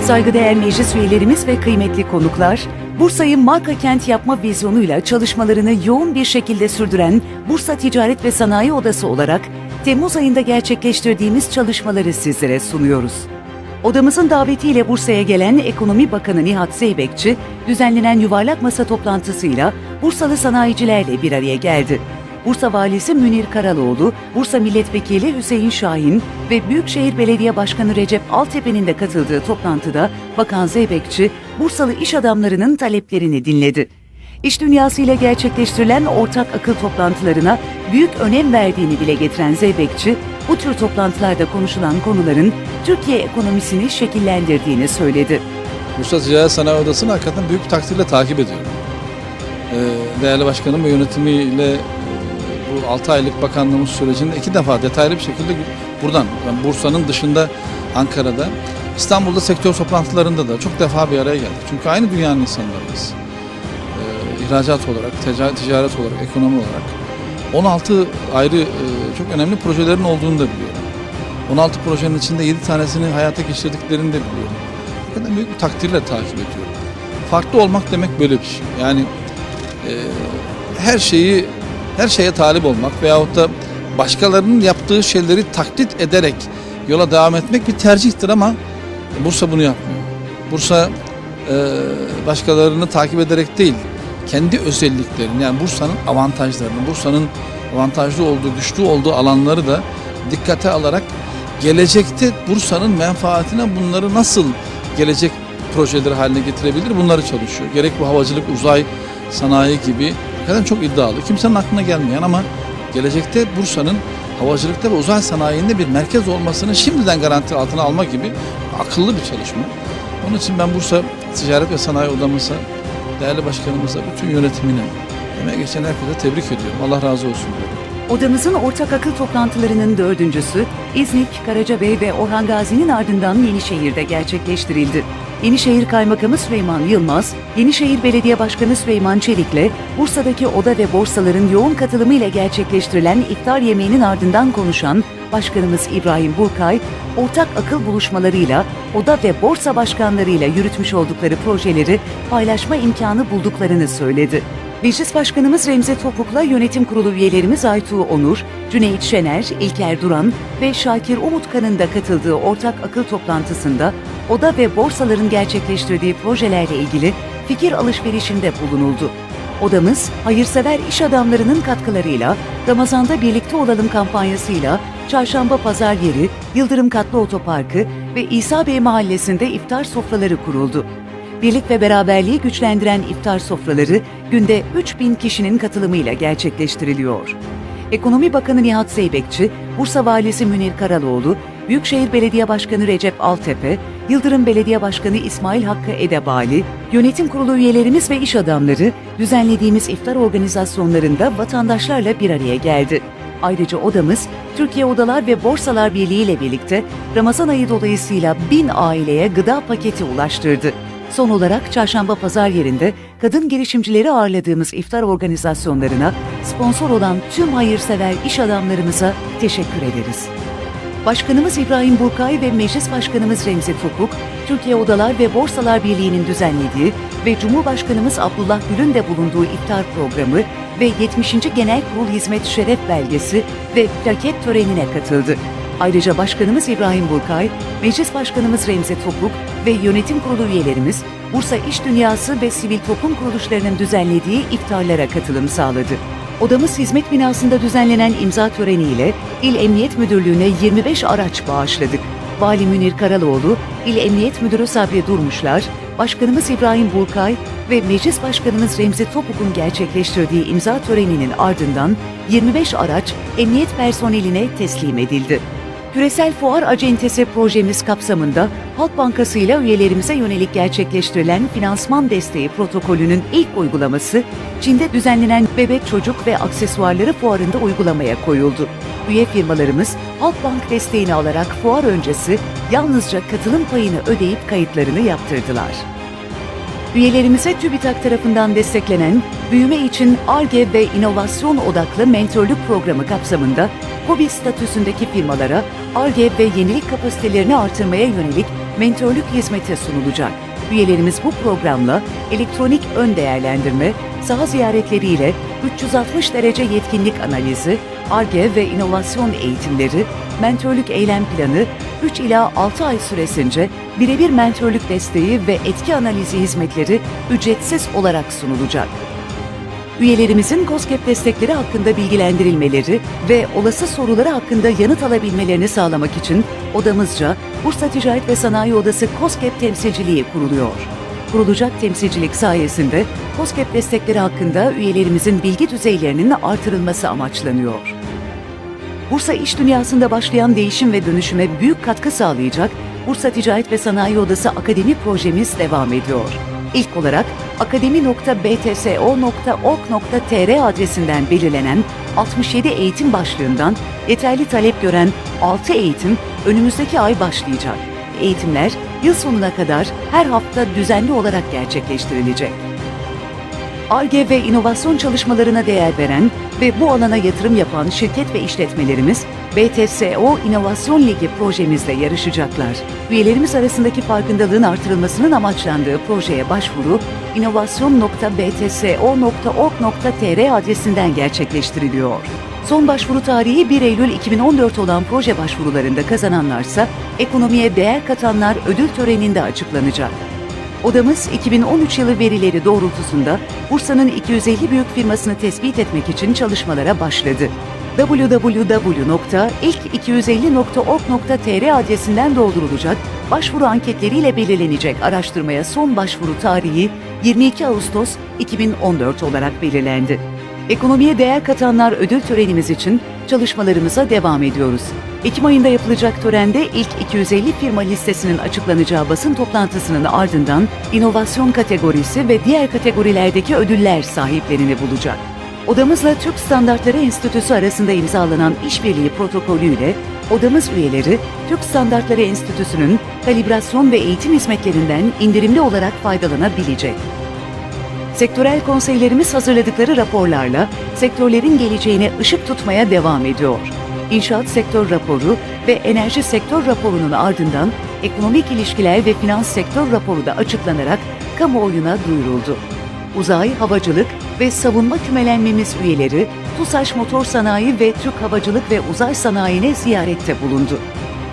Saygıdeğer meclis üyelerimiz ve kıymetli konuklar, Bursa'yı marka kent yapma vizyonuyla çalışmalarını yoğun bir şekilde sürdüren Bursa Ticaret ve Sanayi Odası olarak Temmuz ayında gerçekleştirdiğimiz çalışmaları sizlere sunuyoruz. Odamızın davetiyle Bursa'ya gelen Ekonomi Bakanı Nihat Zeybekçi, düzenlenen yuvarlak masa toplantısıyla Bursalı sanayicilerle bir araya geldi. Bursa Valisi Münir Karaloğlu, Bursa Milletvekili Hüseyin Şahin ve Büyükşehir Belediye Başkanı Recep Altepe'nin de katıldığı toplantıda Bakan Zeybekçi, Bursalı iş adamlarının taleplerini dinledi. İş dünyasıyla gerçekleştirilen ortak akıl toplantılarına büyük önem verdiğini dile getiren Zeybekçi, bu tür toplantılarda konuşulan konuların Türkiye ekonomisini şekillendirdiğini söyledi. Bursa Ticaret Sanayi Odası'nı hakikaten büyük bir takdirle takip ediyorum. Ee, değerli başkanım ve yönetimiyle bu 6 aylık bakanlığımız sürecinde iki defa detaylı bir şekilde buradan, yani Bursa'nın dışında Ankara'da, İstanbul'da sektör toplantılarında da çok defa bir araya geldik. Çünkü aynı dünyanın insanlarıyız. Ee, ihracat olarak, tica- ticaret olarak, ekonomi olarak 16 ayrı e, çok önemli projelerin olduğunu da biliyorum. 16 projenin içinde 7 tanesini hayata geçirdiklerini de biliyorum. Hakikaten büyük bir takdirle takip ediyorum. Farklı olmak demek böyle bir şey. Yani e, her şeyi her şeye talip olmak veyahut da başkalarının yaptığı şeyleri taklit ederek yola devam etmek bir tercihtir ama Bursa bunu yapmıyor. Bursa e, başkalarını takip ederek değil, kendi özelliklerini yani Bursa'nın avantajlarını, Bursa'nın avantajlı olduğu, güçlü olduğu alanları da dikkate alarak gelecekte Bursa'nın menfaatine bunları nasıl gelecek projeleri haline getirebilir bunları çalışıyor. Gerek bu havacılık, uzay, sanayi gibi hakikaten çok iddialı. Kimsenin aklına gelmeyen ama gelecekte Bursa'nın havacılıkta ve uzay sanayinde bir merkez olmasını şimdiden garanti altına alma gibi akıllı bir çalışma. Onun için ben Bursa Ticaret ve Sanayi Odamıza, değerli başkanımıza, bütün yönetimine, emeğe geçen herkese tebrik ediyorum. Allah razı olsun diyorum. Odamızın ortak akıl toplantılarının dördüncüsü İznik, Karacabey ve Orhan Gazi'nin ardından Yenişehir'de gerçekleştirildi. Yenişehir Kaymakamı Süleyman Yılmaz, Yenişehir Belediye Başkanı Süleyman Çelik'le Bursa'daki oda ve borsaların yoğun katılımıyla gerçekleştirilen iftar yemeğinin ardından konuşan Başkanımız İbrahim Burkay, ortak akıl buluşmalarıyla oda ve borsa başkanlarıyla yürütmüş oldukları projeleri paylaşma imkanı bulduklarını söyledi. Meclis Başkanımız Remzi Topuk'la yönetim kurulu üyelerimiz Aytuğ Onur, Cüneyt Şener, İlker Duran ve Şakir Umutkan'ın da katıldığı ortak akıl toplantısında oda ve borsaların gerçekleştirdiği projelerle ilgili fikir alışverişinde bulunuldu. Odamız, hayırsever iş adamlarının katkılarıyla Ramazan'da Birlikte Olalım kampanyasıyla Çarşamba Pazar Yeri, Yıldırım Katlı Otoparkı ve İsa Bey Mahallesi'nde iftar sofraları kuruldu. Birlik ve beraberliği güçlendiren iftar sofraları günde 3000 kişinin katılımıyla gerçekleştiriliyor. Ekonomi Bakanı Nihat Zeybekçi, Bursa Valisi Münir Karaloğlu, Büyükşehir Belediye Başkanı Recep Altepe, Yıldırım Belediye Başkanı İsmail Hakkı Edebali, yönetim kurulu üyelerimiz ve iş adamları düzenlediğimiz iftar organizasyonlarında vatandaşlarla bir araya geldi. Ayrıca odamız Türkiye Odalar ve Borsalar Birliği ile birlikte Ramazan ayı dolayısıyla bin aileye gıda paketi ulaştırdı. Son olarak çarşamba pazar yerinde kadın girişimcileri ağırladığımız iftar organizasyonlarına sponsor olan tüm hayırsever iş adamlarımıza teşekkür ederiz. Başkanımız İbrahim Burkay ve Meclis Başkanımız Remzi Topuk, Türkiye Odalar ve Borsalar Birliği'nin düzenlediği ve Cumhurbaşkanımız Abdullah Gül'ün de bulunduğu iftar programı ve 70. Genel Kurul Hizmet Şeref Belgesi ve plaket törenine katıldı. Ayrıca Başkanımız İbrahim Burkay, Meclis Başkanımız Remzi Topuk ve yönetim kurulu üyelerimiz Bursa İş Dünyası ve sivil toplum kuruluşlarının düzenlediği iftarlara katılım sağladı. Odamız hizmet binasında düzenlenen imza töreniyle İl Emniyet Müdürlüğü'ne 25 araç bağışladık. Vali Münir Karaloğlu, İl Emniyet Müdürü Sabri Durmuşlar, Başkanımız İbrahim Burkay ve Meclis Başkanımız Remzi Topuk'un gerçekleştirdiği imza töreninin ardından 25 araç emniyet personeline teslim edildi. Küresel Fuar Acentesi projemiz kapsamında Halk Bankası ile üyelerimize yönelik gerçekleştirilen finansman desteği protokolünün ilk uygulaması, Çin'de düzenlenen bebek çocuk ve aksesuarları fuarında uygulamaya koyuldu. Üye firmalarımız Halkbank desteğini alarak fuar öncesi yalnızca katılım payını ödeyip kayıtlarını yaptırdılar. Üyelerimize TÜBİTAK tarafından desteklenen büyüme için ARGE ve inovasyon odaklı mentörlük programı kapsamında KOBİ statüsündeki firmalara ARGE ve yenilik kapasitelerini artırmaya yönelik mentörlük hizmeti sunulacak. Üyelerimiz bu programla elektronik ön değerlendirme, saha ziyaretleriyle 360 derece yetkinlik analizi, ARGE ve inovasyon eğitimleri, mentörlük eylem planı, 3 ila 6 ay süresince birebir mentörlük desteği ve etki analizi hizmetleri ücretsiz olarak sunulacak. Üyelerimizin COSGAP destekleri hakkında bilgilendirilmeleri ve olası soruları hakkında yanıt alabilmelerini sağlamak için odamızca Bursa Ticaret ve Sanayi Odası COSGAP temsilciliği kuruluyor. Kurulacak temsilcilik sayesinde COSGAP destekleri hakkında üyelerimizin bilgi düzeylerinin artırılması amaçlanıyor. Bursa iş dünyasında başlayan değişim ve dönüşüme büyük katkı sağlayacak Bursa Ticaret ve Sanayi Odası Akademi projemiz devam ediyor. İlk olarak akademi.btso.org.tr adresinden belirlenen 67 eğitim başlığından yeterli talep gören 6 eğitim önümüzdeki ay başlayacak. Eğitimler yıl sonuna kadar her hafta düzenli olarak gerçekleştirilecek. ARGE ve inovasyon çalışmalarına değer veren ve bu alana yatırım yapan şirket ve işletmelerimiz BTSO İnovasyon Ligi projemizle yarışacaklar. Üyelerimiz arasındaki farkındalığın artırılmasının amaçlandığı projeye başvuru inovasyon.btso.org.tr adresinden gerçekleştiriliyor. Son başvuru tarihi 1 Eylül 2014 olan proje başvurularında kazananlarsa ekonomiye değer katanlar ödül töreninde açıklanacak. Odamız 2013 yılı verileri doğrultusunda Bursa'nın 250 büyük firmasını tespit etmek için çalışmalara başladı. www.ilk250.org.tr adresinden doldurulacak başvuru anketleriyle belirlenecek araştırmaya son başvuru tarihi 22 Ağustos 2014 olarak belirlendi. Ekonomiye değer katanlar ödül törenimiz için çalışmalarımıza devam ediyoruz. Ekim ayında yapılacak törende ilk 250 firma listesinin açıklanacağı basın toplantısının ardından inovasyon kategorisi ve diğer kategorilerdeki ödüller sahiplerini bulacak. Odamızla Türk Standartları Enstitüsü arasında imzalanan işbirliği protokolüyle odamız üyeleri Türk Standartları Enstitüsü'nün kalibrasyon ve eğitim hizmetlerinden indirimli olarak faydalanabilecek. Sektörel konseylerimiz hazırladıkları raporlarla sektörlerin geleceğine ışık tutmaya devam ediyor. İnşaat sektör raporu ve enerji sektör raporunun ardından ekonomik ilişkiler ve finans sektör raporu da açıklanarak kamuoyuna duyuruldu. Uzay, havacılık ve savunma kümelenmemiz üyeleri TUSAŞ Motor Sanayi ve Türk Havacılık ve Uzay Sanayi'ne ziyarette bulundu.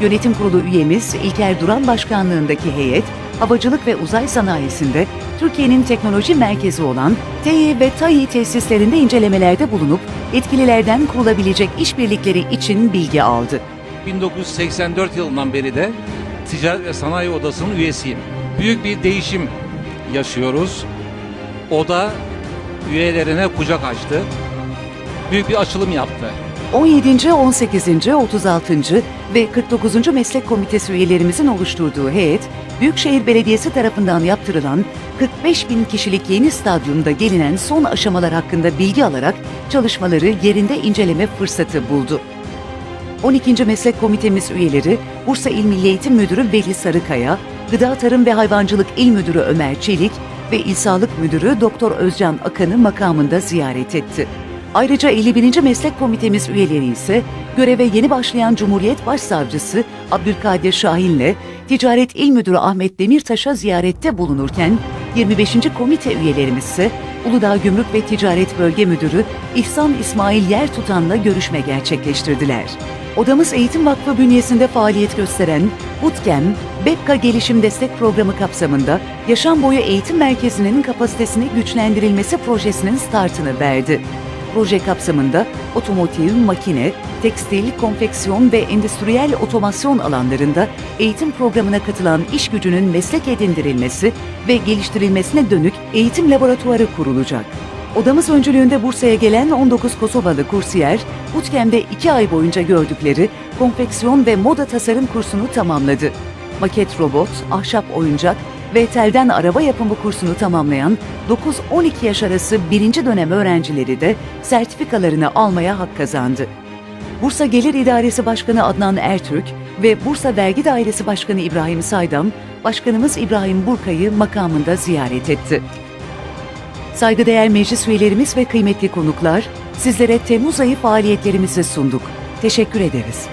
Yönetim kurulu üyemiz İlker Duran Başkanlığındaki heyet, havacılık ve uzay sanayisinde Türkiye'nin teknoloji merkezi olan TEİ ve TAİ tesislerinde incelemelerde bulunup etkililerden kurulabilecek işbirlikleri için bilgi aldı. 1984 yılından beri de Ticaret ve Sanayi Odası'nın üyesiyim. Büyük bir değişim yaşıyoruz. Oda üyelerine kucak açtı. Büyük bir açılım yaptı. 17., 18., 36. ve 49. Meslek Komitesi üyelerimizin oluşturduğu heyet, Büyükşehir Belediyesi tarafından yaptırılan 45 bin kişilik yeni stadyumda gelinen son aşamalar hakkında bilgi alarak çalışmaları yerinde inceleme fırsatı buldu. 12. Meslek Komitemiz üyeleri Bursa İl Milli Eğitim Müdürü Veli Sarıkaya, Gıda Tarım ve Hayvancılık İl Müdürü Ömer Çelik ve İl Sağlık Müdürü Doktor Özcan Akan'ı makamında ziyaret etti. Ayrıca 51. Meslek Komitemiz üyeleri ise göreve yeni başlayan Cumhuriyet Başsavcısı Abdülkadir Şahin'le Ticaret İl Müdürü Ahmet Demirtaş'a ziyarette bulunurken 25. komite üyelerimiz ise Uludağ Gümrük ve Ticaret Bölge Müdürü İhsan İsmail Yertutan'la görüşme gerçekleştirdiler. Odamız Eğitim Vakfı bünyesinde faaliyet gösteren Bootcamp, BEPKA Gelişim Destek Programı kapsamında Yaşam Boyu Eğitim Merkezi'nin kapasitesini güçlendirilmesi projesinin startını verdi. Proje kapsamında otomotiv, makine, tekstil, konfeksiyon ve endüstriyel otomasyon alanlarında eğitim programına katılan iş gücünün meslek edindirilmesi ve geliştirilmesine dönük eğitim laboratuvarı kurulacak. Odamız öncülüğünde Bursa'ya gelen 19 Kosovalı kursiyer, Bootcamp'te 2 ay boyunca gördükleri konfeksiyon ve moda tasarım kursunu tamamladı. Maket robot, ahşap oyuncak ve telden araba yapımı kursunu tamamlayan 9-12 yaş arası birinci dönem öğrencileri de sertifikalarını almaya hak kazandı. Bursa Gelir İdaresi Başkanı Adnan Ertürk ve Bursa Vergi Dairesi Başkanı İbrahim Saydam, Başkanımız İbrahim Burkay'ı makamında ziyaret etti. Saygıdeğer meclis üyelerimiz ve kıymetli konuklar, sizlere Temmuz ayı faaliyetlerimizi sunduk. Teşekkür ederiz.